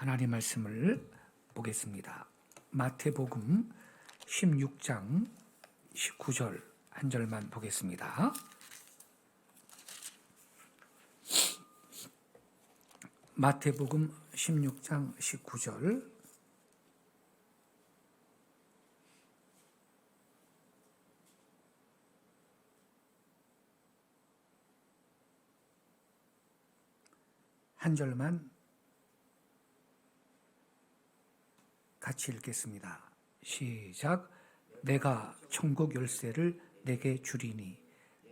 하나님 말씀을 보겠습니다. 마태복음 16장 19절 한 절만 보겠습니다. 마태복음 16장 19절 한 절만 같이 읽겠습니다. 시작. 내가 천국 열쇠를 내게 주리니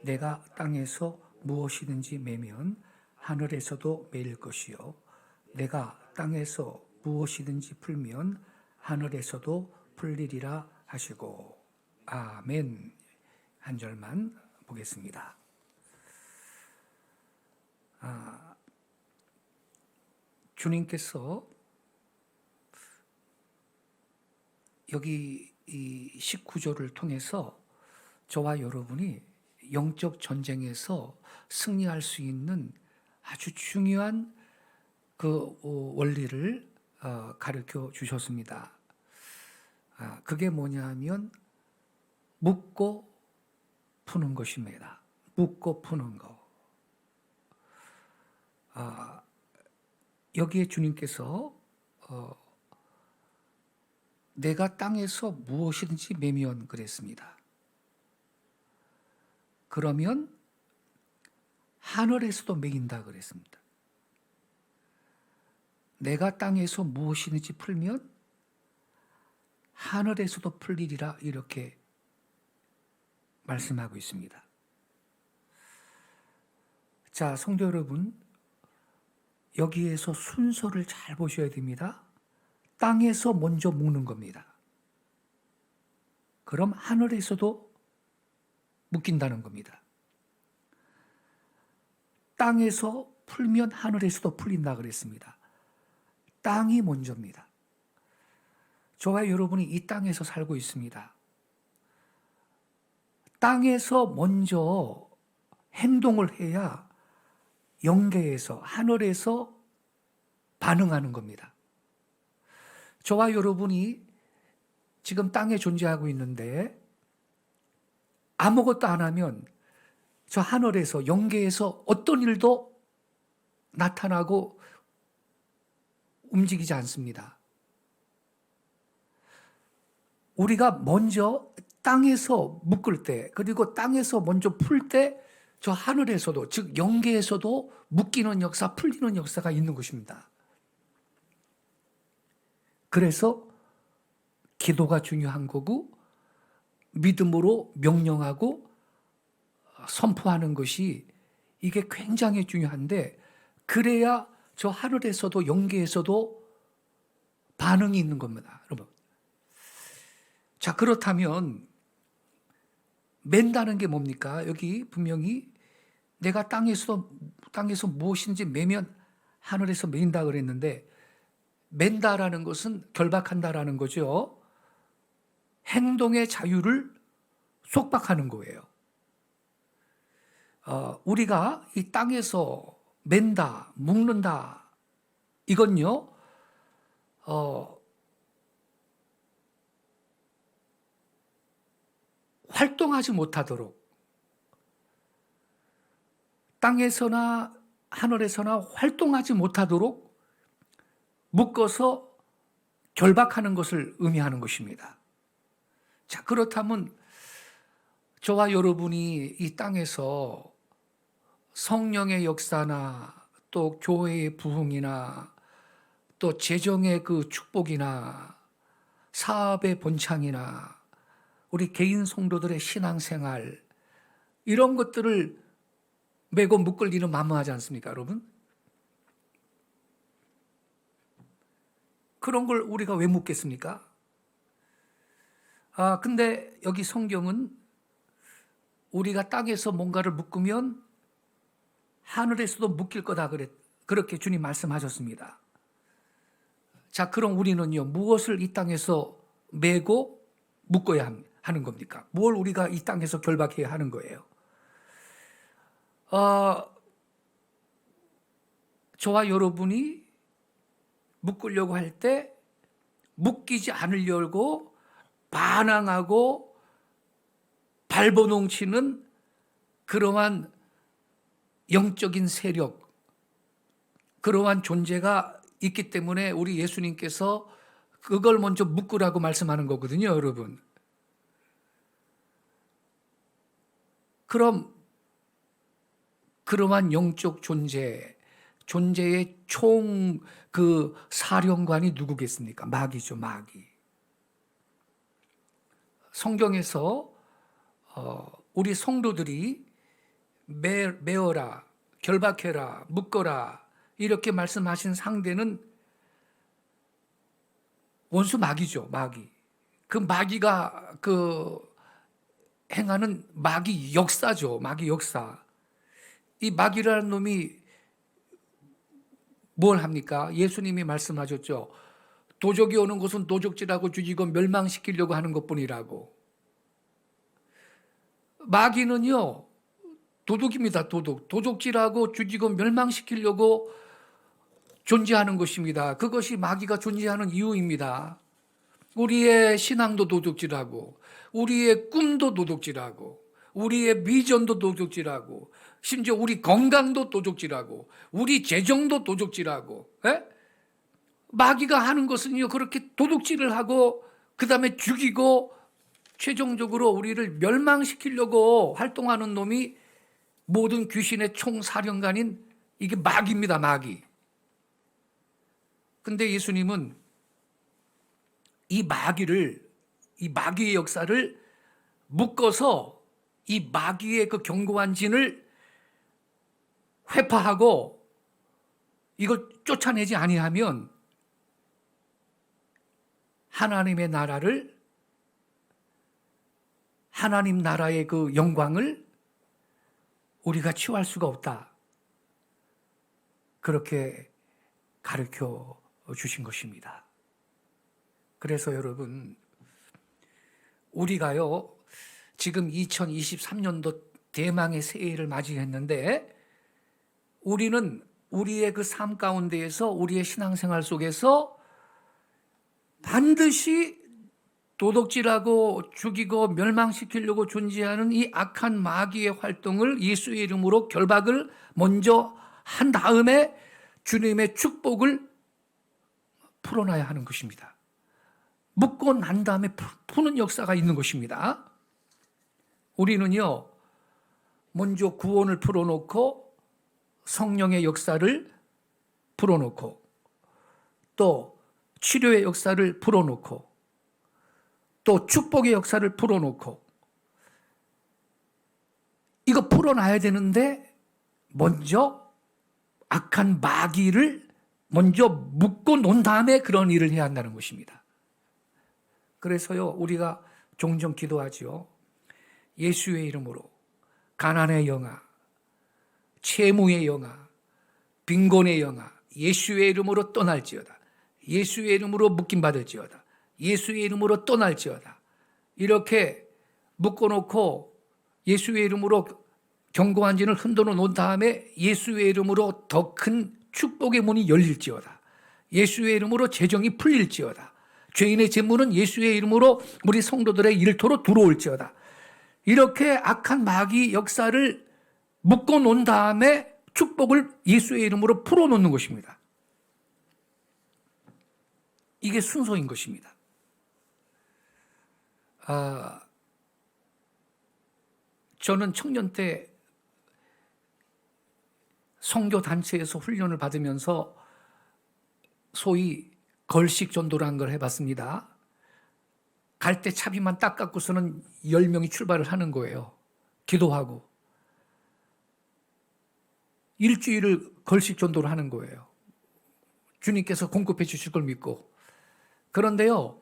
내가 땅에서 무엇이든지 매면 하늘에서도 매일 것이요 내가 땅에서 무엇이든지 풀면 하늘에서도 풀리리라 하시고 아멘 한 절만 보겠습니다. 아, 주님께서 여기 이 19조를 통해서 저와 여러분이 영적 전쟁에서 승리할 수 있는 아주 중요한 그 어, 원리를 어, 가르쳐 주셨습니다. 아, 그게 뭐냐면 묻고 푸는 것입니다. 묻고 푸는 거. 아, 여기에 주님께서 어, 내가 땅에서 무엇이든지 매면 그랬습니다. 그러면 하늘에서도 매긴다 그랬습니다. 내가 땅에서 무엇이든지 풀면 하늘에서도 풀리리라 이렇게 말씀하고 있습니다. 자, 성도 여러분, 여기에서 순서를 잘 보셔야 됩니다. 땅에서 먼저 묵는 겁니다. 그럼 하늘에서도 묶인다는 겁니다. 땅에서 풀면 하늘에서도 풀린다 그랬습니다. 땅이 먼저입니다. 저와 여러분이 이 땅에서 살고 있습니다. 땅에서 먼저 행동을 해야 영계에서 하늘에서 반응하는 겁니다. 저와 여러분이 지금 땅에 존재하고 있는데 아무것도 안 하면 저 하늘에서 영계에서 어떤 일도 나타나고 움직이지 않습니다. 우리가 먼저 땅에서 묶을 때 그리고 땅에서 먼저 풀 때 저 하늘에서도 즉 영계에서도 묶이는 역사, 풀리는 역사가 있는 것입니다. 그래서 기도가 중요한 거고 믿음으로 명령하고 선포하는 것이 이게 굉장히 중요한데 그래야 저 하늘에서도 영계에서도 반응이 있는 겁니다. 여러분. 자, 그렇다면 맨다는 게 뭡니까? 여기 분명히 내가 땅에서 땅에서 무엇인지 매면 하늘에서 매인다 그랬는데 맨다라는 것은 결박한다라는 거죠. 행동의 자유를 속박하는 거예요. 어, 우리가 이 땅에서 맨다, 묶는다, 이건요, 어, 활동하지 못하도록 땅에서나 하늘에서나 활동하지 못하도록 묶어서 결박하는 것을 의미하는 것입니다. 자, 그렇다면 저와 여러분이 이 땅에서 성령의 역사나 또 교회의 부흥이나 또 재정의 그 축복이나 사업의 번창이나 우리 개인 성도들의 신앙생활 이런 것들을 매고 묶을 일은 만무하지 않습니까, 여러분? 그런 걸 우리가 왜 묻겠습니까? 아, 근데 여기 성경은 우리가 땅에서 뭔가를 묶으면 하늘에서도 묶일 거다 그랬, 그렇게 주님 말씀하셨습니다. 자, 그럼 우리는요, 무엇을 이 땅에서 메고 묶어야 하는 겁니까? 뭘 우리가 이 땅에서 결박해야 하는 거예요? 어, 저와 여러분이 묶으려고 할 때 묶이지 않으려고 반항하고 발버둥치는 그러한 영적인 세력, 그러한 존재가 있기 때문에 우리 예수님께서 그걸 먼저 묶으라고 말씀하는 거거든요, 여러분. 그럼 그러한 영적 존재, 존재의 총 그 사령관이 누구겠습니까? 마귀죠, 마귀. 성경에서 어, 우리 성도들이 매, 매어라, 결박해라, 묶어라 이렇게 말씀하신 상대는 원수 마귀죠, 마귀. 그 마귀가 그 행하는 마귀 역사죠, 마귀 역사. 이 마귀라는 놈이 뭘 합니까? 예수님이 말씀하셨죠. 도적이 오는 곳은 도적질하고 죽이고 멸망시키려고 하는 것뿐이라고. 마귀는요, 도둑입니다, 도둑. 도적질하고 죽이고 멸망시키려고 존재하는 것입니다. 그것이 마귀가 존재하는 이유입니다. 우리의 신앙도 도둑질하고, 우리의 꿈도 도둑질하고, 우리의 비전도 도둑질하고, 심지어 우리 건강도 도둑질하고, 우리 재정도 도둑질하고, 에? 마귀가 하는 것은요, 그렇게 도둑질을 하고, 그 다음에 죽이고, 최종적으로 우리를 멸망시키려고 활동하는 놈이 모든 귀신의 총사령관인 이게 마귀입니다, 마귀. 근데 예수님은 이 마귀를, 이 마귀의 역사를 묶어서 이 마귀의 그 견고한 진을 회파하고 이걸 쫓아내지 아니하면 하나님의 나라를 하나님 나라의 그 영광을 우리가 취할 수가 없다. 그렇게 가르쳐 주신 것입니다. 그래서 여러분, 우리가요, 지금 2023년도 대망의 새해를 맞이했는데, 우리는 우리의 그 삶 가운데에서 우리의 신앙생활 속에서 반드시 도덕질하고 죽이고 멸망시키려고 존재하는 이 악한 마귀의 활동을 예수의 이름으로 결박을 먼저 한 다음에 주님의 축복을 풀어놔야 하는 것입니다. 묶고 난 다음에 푸는 역사가 있는 것입니다. 우리는요, 먼저 구원을 풀어놓고 성령의 역사를 풀어놓고 또 치료의 역사를 풀어놓고 또 축복의 역사를 풀어놓고 이거 풀어놔야 되는데 먼저 악한 마귀를 먼저 묶고 논 다음에 그런 일을 해야 한다는 것입니다. 그래서요 우리가 종종 기도하지요. 예수의 이름으로 가난의 영아, 채무의 영아, 빈곤의 영아, 예수의 이름으로 떠날지어다. 예수의 이름으로 묶임 받을지어다. 예수의 이름으로 떠날지어다. 이렇게 묶어놓고 예수의 이름으로 경고한 진을 흔들어 놓은 다음에 예수의 이름으로 더 큰 축복의 문이 열릴지어다. 예수의 이름으로 재정이 풀릴지어다. 죄인의 재물은 예수의 이름으로 우리 성도들의 일터로 들어올지어다. 이렇게 악한 마귀 역사를 묶어 놓은 다음에 축복을 예수의 이름으로 풀어 놓는 것입니다. 이게 순서인 것입니다. 아, 저는 청년 때 성교 단체에서 훈련을 받으면서 소위 걸식 전도라는 걸 해봤습니다. 갈 때 차비만 딱 갖고서는 10명이 출발을 하는 거예요. 기도하고. 일주일을 걸식 전도를 하는 거예요. 주님께서 공급해 주실 걸 믿고. 그런데요,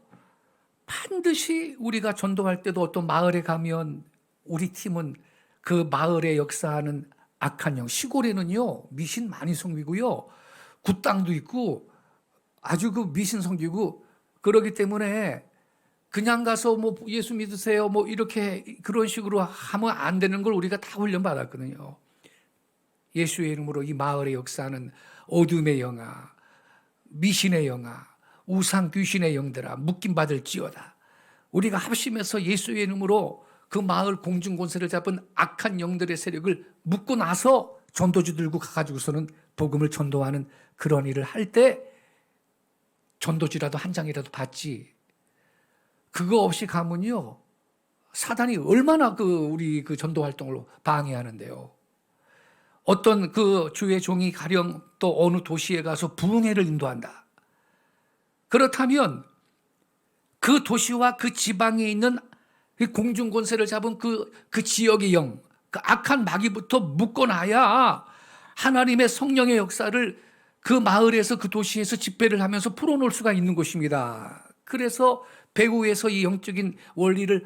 반드시 우리가 전도할 때도 어떤 마을에 가면 우리 팀은 그 마을에 역사하는 악한 영, 시골에는요, 미신 많이 섬기고요, 굿땅도 있고, 아주 그 미신 섬기고, 그러기 때문에 그냥 가서 뭐 예수 믿으세요, 뭐 이렇게 그런 식으로 하면 안 되는 걸 우리가 다 훈련 받았거든요. 예수의 이름으로 이 마을에 역사하는 어둠의 영아, 미신의 영아, 우상 귀신의 영들아 묶임 받을지어다. 우리가 합심해서 예수의 이름으로 그 마을 공중 권세를 잡은 악한 영들의 세력을 묶고 나서 전도주 들고 가가지고서는 복음을 전도하는 그런 일을 할 때 전도지라도 한 장이라도 받지. 그거 없이 가면요. 사단이 얼마나 그 우리 그 전도 활동을 방해하는데요. 어떤 그 주의 종이 가령 또 어느 도시에 가서 부흥회를 인도한다. 그렇다면 그 도시와 그 지방에 있는 그 공중 권세를 잡은 그, 그 지역의 영, 그 악한 마귀부터 묶어놔야 하나님의 성령의 역사를 그 마을에서 그 도시에서 집회를 하면서 풀어놓을 수가 있는 것입니다. 그래서 배후에서 이 영적인 원리를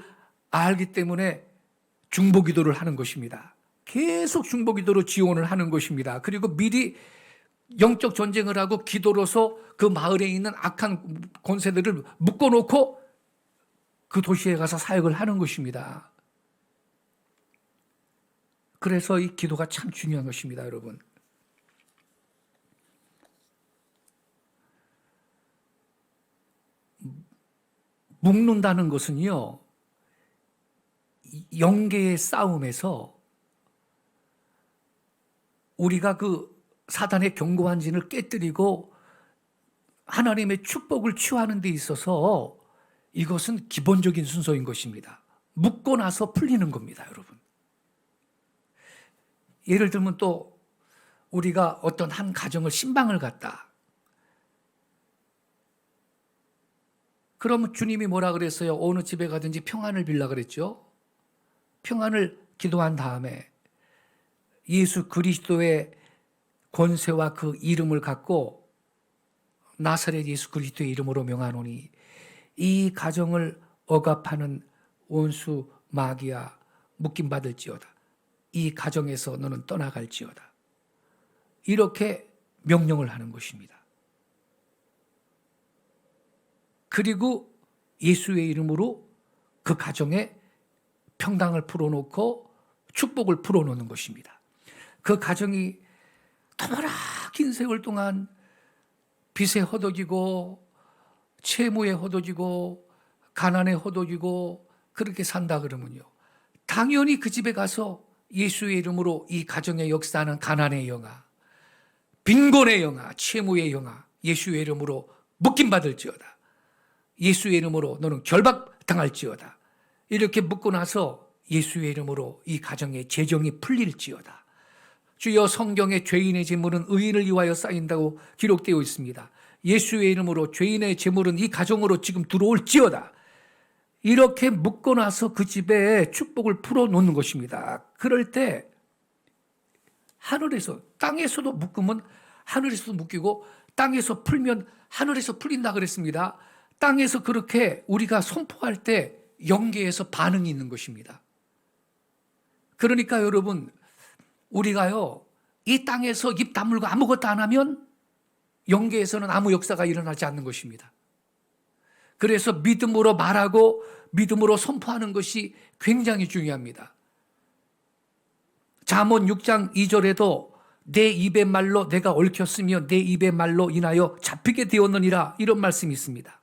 알기 때문에 중보 기도를 하는 것입니다. 계속 중보기도로 지원을 하는 것입니다. 그리고 미리 영적 전쟁을 하고 기도로서 그 마을에 있는 악한 권세들을 묶어놓고 그 도시에 가서 사역을 하는 것입니다. 그래서 이 기도가 참 중요한 것입니다, 여러분. 묶는다는 것은요, 영계의 싸움에서 우리가 그 사단의 견고한 진을 깨뜨리고 하나님의 축복을 취하는 데 있어서 이것은 기본적인 순서인 것입니다. 묶고 나서 풀리는 겁니다, 여러분. 예를 들면 또 우리가 어떤 한 가정을 신방을 갔다. 그러면 주님이 뭐라 그랬어요? 어느 집에 가든지 평안을 빌라 그랬죠? 평안을 기도한 다음에 예수 그리스도의 권세와 그 이름을 갖고 나사렛 예수 그리스도의 이름으로 명하노니 이 가정을 억압하는 원수 마귀야 묶임 받을지어다. 이 가정에서 너는 떠나갈지어다. 이렇게 명령을 하는 것입니다. 그리고 예수의 이름으로 그 가정에 평강을 풀어놓고 축복을 풀어놓는 것입니다. 그 가정이 너무나 긴 세월 동안 빚에 허덕이고 채무에 허덕이고 가난에 허덕이고 그렇게 산다 그러면요. 당연히 그 집에 가서 예수의 이름으로 이 가정에 역사하는 가난의 영아, 빈곤의 영아, 채무의 영아, 예수의 이름으로 묶임 받을지어다. 예수의 이름으로 너는 결박당할지어다. 이렇게 묻고 나서 예수의 이름으로 이 가정의 재정이 풀릴지어다. 주여 성경에 죄인의 재물은 의인을 위하여 쌓인다고 기록되어 있습니다. 예수의 이름으로 죄인의 재물은 이 가정으로 지금 들어올지어다. 이렇게 나서 그 집에 축복을 풀어 놓는 것입니다. 그럴 때 하늘에서 땅에서도 묶으면 하늘에서도 묶이고 땅에서 풀면 하늘에서 풀린다 그랬습니다. 땅에서 그렇게 우리가 선포할 때 영계에서 반응이 있는 것입니다. 그러니까 여러분 우리가요 이 땅에서 입 다물고 아무것도 안 하면 영계에서는 아무 역사가 일어나지 않는 것입니다. 그래서 믿음으로 말하고 믿음으로 선포하는 것이 굉장히 중요합니다. 잠언 6장 2절에도 내 입의 말로 내가 얽혔으며 내 입의 말로 인하여 잡히게 되었느니라 이런 말씀이 있습니다.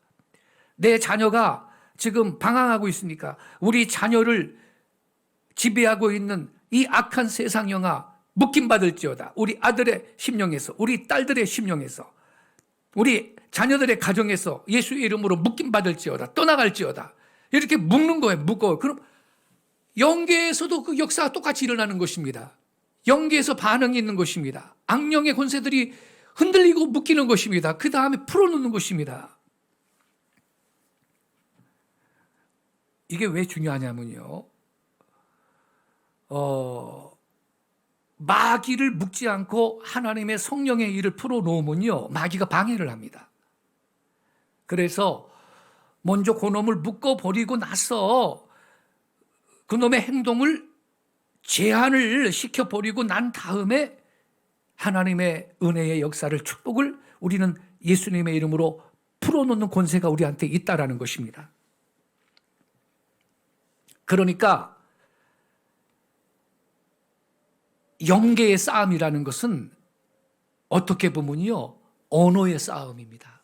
내 자녀가 지금 방황하고 있으니까 우리 자녀를 지배하고 있는 이 악한 세상 영화 묶임 받을지어다. 우리 아들의 심령에서, 우리 딸들의 심령에서, 우리 자녀들의 가정에서 예수의 이름으로 묶임 받을지어다. 떠나갈지어다. 이렇게 묶는 거예요. 묶어. 그럼 영계에서도 그 역사가 똑같이 일어나는 것입니다. 영계에서 반응이 있는 것입니다. 악령의 권세들이 흔들리고 묶이는 것입니다. 그 다음에 풀어놓는 것입니다. 이게 왜 중요하냐면요. 어, 마귀를 묶지 않고 하나님의 성령의 일을 풀어놓으면요. 마귀가 방해를 합니다. 그래서 먼저 그놈을 묶어버리고 나서 그놈의 행동을 제한을 시켜버리고 난 다음에 하나님의 은혜의 역사를 축복을 우리는 예수님의 이름으로 풀어놓는 권세가 우리한테 있다라는 것입니다. 그러니까 영계의 싸움이라는 것은 어떻게 보면요 언어의 싸움입니다.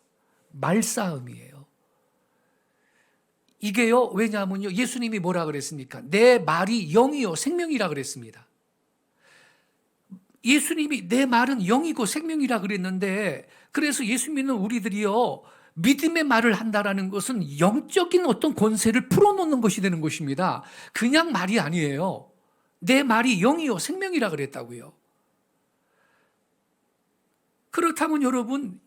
말 싸움이에요. 이게요, 왜냐하면요, 예수님이 뭐라 그랬습니까? 내 말이 영이요, 생명이라 그랬습니다. 예수님이 내 말은 영이고 생명이라 그랬는데, 그래서 예수 믿는 우리들이요, 믿음의 말을 한다라는 것은 영적인 어떤 권세를 풀어놓는 것이 되는 것입니다. 그냥 말이 아니에요. 내 말이 영이요, 생명이라 그랬다고요. 그렇다면 여러분,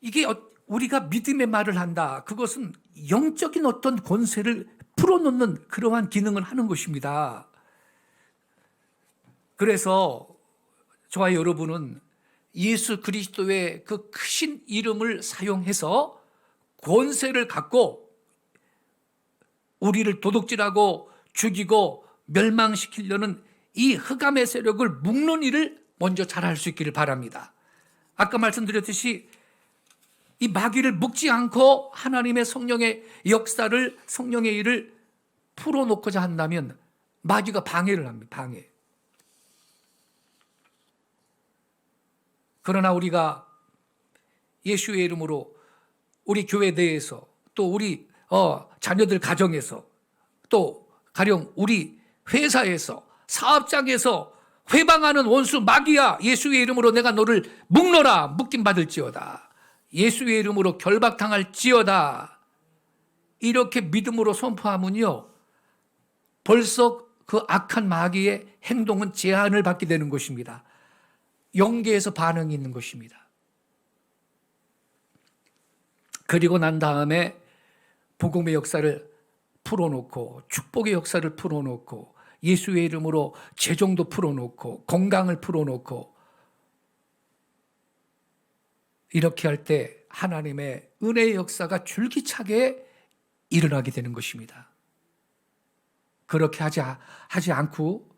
이게 어- 우리가 믿음의 말을 한다. 그것은 영적인 어떤 권세를 풀어놓는 그러한 기능을 하는 것입니다. 그래서 저와 여러분은 예수 그리스도의 그 크신 이름을 사용해서 권세를 갖고 우리를 도둑질하고 죽이고 멸망시키려는 이 흑암의 세력을 묶는 일을 먼저 잘할 수 있기를 바랍니다. 아까 말씀드렸듯이 이 마귀를 묶지 않고 하나님의 성령의 역사를 성령의 일을 풀어놓고자 한다면 마귀가 방해를 합니다. 방해. 그러나 우리가 예수의 이름으로 우리 교회 내에서 또 우리 어, 자녀들 가정에서 또 가령 우리 회사에서 사업장에서 회방하는 원수 마귀야 예수의 이름으로 내가 너를 묶노라 묶임 받을지어다 예수의 이름으로 결박당할지어다 이렇게 믿음으로 선포하면요 벌써 그 악한 마귀의 행동은 제한을 받게 되는 것입니다. 영계에서 반응이 있는 것입니다. 그리고 난 다음에 복음의 역사를 풀어놓고 축복의 역사를 풀어놓고 예수의 이름으로 재정도 풀어놓고 건강을 풀어놓고 이렇게 할 때 하나님의 은혜의 역사가 줄기차게 일어나게 되는 것입니다. 그렇게 하지, 하지 않고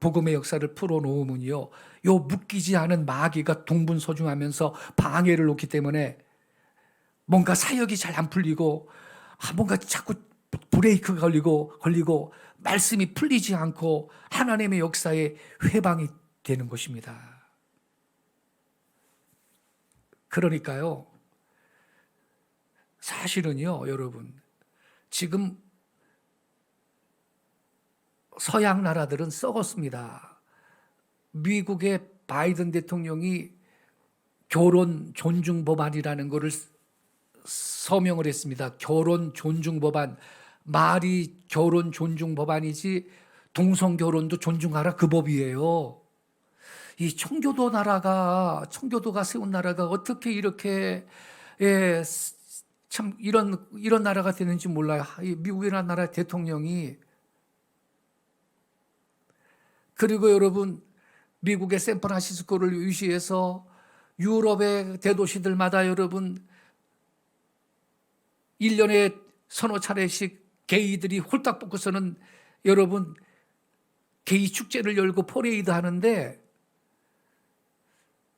복음의 역사를 풀어놓으면요, 요 묶이지 않은 마귀가 동분서중하면서 방해를 놓기 때문에 뭔가 사역이 잘 안 풀리고, 아, 뭔가 자꾸 브레이크가 걸리고, 걸리고, 말씀이 풀리지 않고 하나님의 역사에 회방이 되는 것입니다. 그러니까요, 사실은요, 여러분, 지금 서양 나라들은 썩었습니다. 미국의 바이든 대통령이 결혼 존중 법안이라는 것을 서명을 했습니다. 결혼 존중 법안. 말이 결혼 존중 법안이지 동성 결혼도 존중하라 그 법이에요. 이 청교도 나라가 청교도가 세운 나라가 어떻게 이렇게 예, 참 이런 이런 나라가 되는지 몰라요. 이 미국이라는 나라 대통령이 그리고 여러분 미국의 샌프란시스코를 유시해서 유럽의 대도시들마다 여러분 1년에 서너 차례씩 게이들이 홀딱 벗고서는 여러분 게이 축제를 열고 포레이드 하는데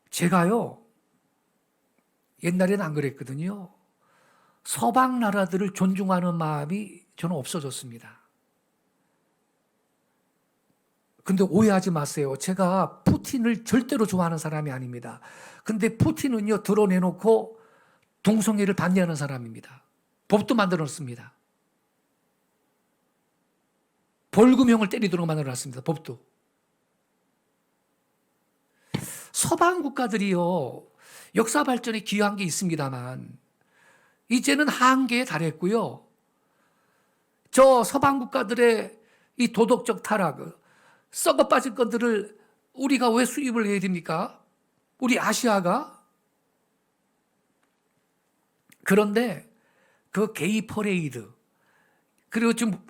제가요 옛날에는 안 그랬거든요. 서방 나라들을 존중하는 마음이 저는 없어졌습니다. 근데 오해하지 마세요. 제가 푸틴을 절대로 좋아하는 사람이 아닙니다. 근데 푸틴은요, 드러내놓고 동성애를 반대하는 사람입니다. 법도 만들어놨습니다. 벌금형을 때리도록 만들어놨습니다. 법도. 서방 국가들이요, 역사 발전에 기여한 게 있습니다만, 이제는 한계에 달했고요. 저 서방 국가들의 이 도덕적 타락, 썩어 빠질 것들을 우리가 왜 수입을 해야 됩니까? 우리 아시아가? 그런데 그 게이 퍼레이드, 그리고 지금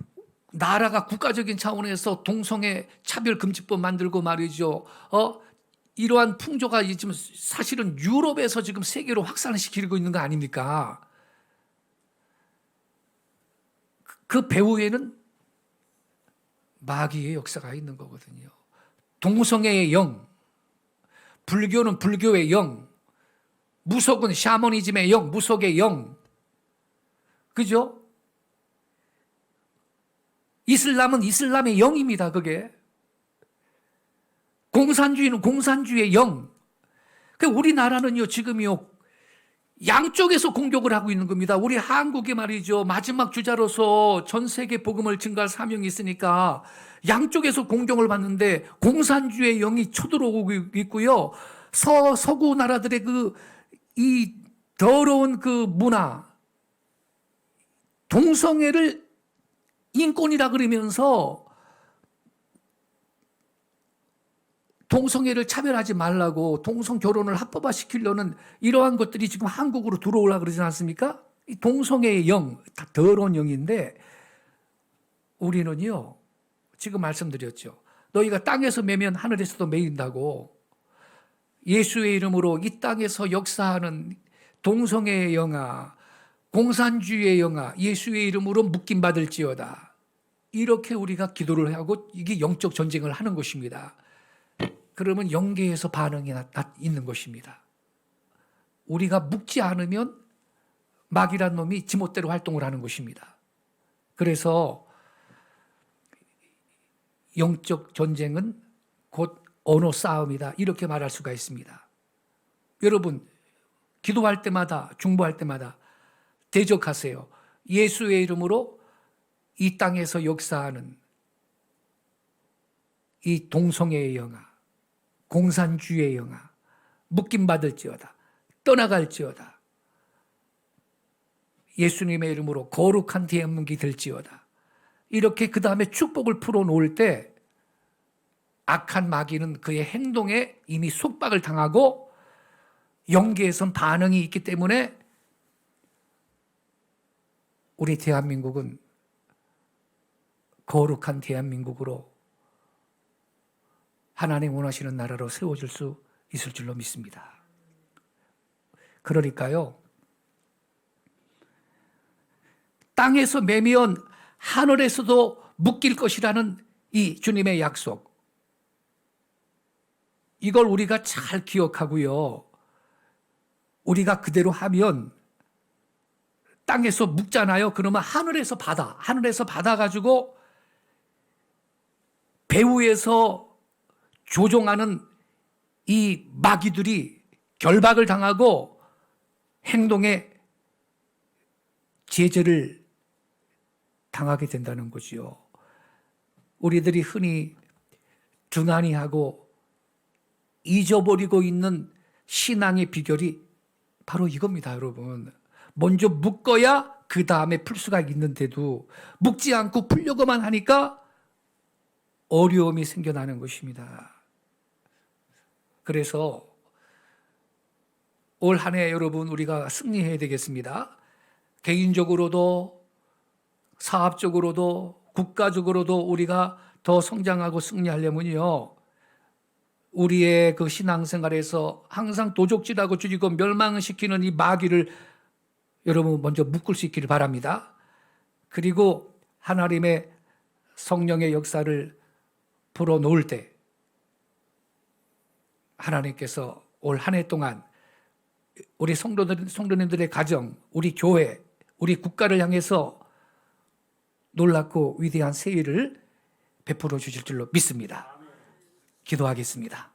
나라가 국가적인 차원에서 동성애 차별 금지법 만들고 말이죠. 어? 이러한 풍조가 지금 사실은 유럽에서 지금 세계로 확산시키고 있는 거 아닙니까? 그 배후에는 마귀의 역사가 있는 거거든요. 동성애의 영, 불교는 불교의 영, 무속은 샤머니즘의 영, 무속의 영. 그죠? 이슬람은 이슬람의 영입니다, 그게. 공산주의는 공산주의의 영. 그 우리나라는요 지금요 양쪽에서 공격을 하고 있는 겁니다. 우리 한국이 말이죠 마지막 주자로서 전 세계 복음을 증가할 사명이 있으니까 양쪽에서 공격을 받는데 공산주의 영이 쳐들어오고 있고요. 서 서구 나라들의 그 이 더러운 그 문화 동성애를 인권이라 그러면서 동성애를 차별하지 말라고 동성 결혼을 합법화 시키려는 이러한 것들이 지금 한국으로 들어오려 그러지 않습니까? 이 동성애의 영, 다 더러운 영인데 우리는요, 지금 말씀드렸죠. 너희가 땅에서 매면 하늘에서도 매인다고 예수의 이름으로 이 땅에서 역사하는 동성애의 영아, 공산주의의 영아, 예수의 이름으로 묶임 받을지어다. 이렇게 우리가 기도를 하고 이게 영적 전쟁을 하는 것입니다. 그러면 영계에서 반응이 나, 나 있는 것입니다. 우리가 묵지 않으면 막이란 놈이 지멋대로 활동을 하는 것입니다. 그래서 영적 전쟁은 곧 언어 싸움이다. 이렇게 말할 수가 있습니다. 여러분, 기도할 때마다, 중보할 때마다 대적하세요. 예수의 이름으로 이 땅에서 역사하는 이 동성애의 영아, 공산주의의 영아, 묶임 받을지어다, 떠나갈지어다, 예수님의 이름으로 거룩한 대한민국이 될지어다. 이렇게 그 다음에 축복을 풀어놓을 때 악한 마귀는 그의 행동에 이미 속박을 당하고 영계에선 반응이 있기 때문에 우리 대한민국은 거룩한 대한민국으로 하나님 원하시는 나라로 세워질 수 있을 줄로 믿습니다. 그러니까요, 땅에서 매면 하늘에서도 묶일 것이라는 이 주님의 약속. 이걸 우리가 잘 기억하고요. 우리가 그대로 하면 땅에서 묶잖아요. 그러면 하늘에서 받아. 하늘에서 받아가지고 배후에서 조종하는 이 마귀들이 결박을 당하고 행동에 제재를 당하게 된다는 거지요. 우리들이 흔히 등한히 하고 잊어버리고 있는 신앙의 비결이 바로 이겁니다, 여러분. 먼저 묶어야 그 다음에 풀 수가 있는데도 묶지 않고 풀려고만 하니까 어려움이 생겨나는 것입니다. 그래서 올 한 해 여러분 우리가 승리해야 되겠습니다. 개인적으로도 사업적으로도 국가적으로도 우리가 더 성장하고 승리하려면요. 우리의 그 신앙생활에서 항상 도적질하고 죽이고 멸망시키는 이 마귀를 여러분 먼저 묶을 수 있기를 바랍니다. 그리고 하나님의 성령의 역사를 풀어놓을 때 하나님께서 올 한 해 동안 우리 성도들, 성도님들의 가정, 우리 교회, 우리 국가를 향해서 놀랍고 위대한 세일을 베풀어 주실 줄로 믿습니다. 기도하겠습니다.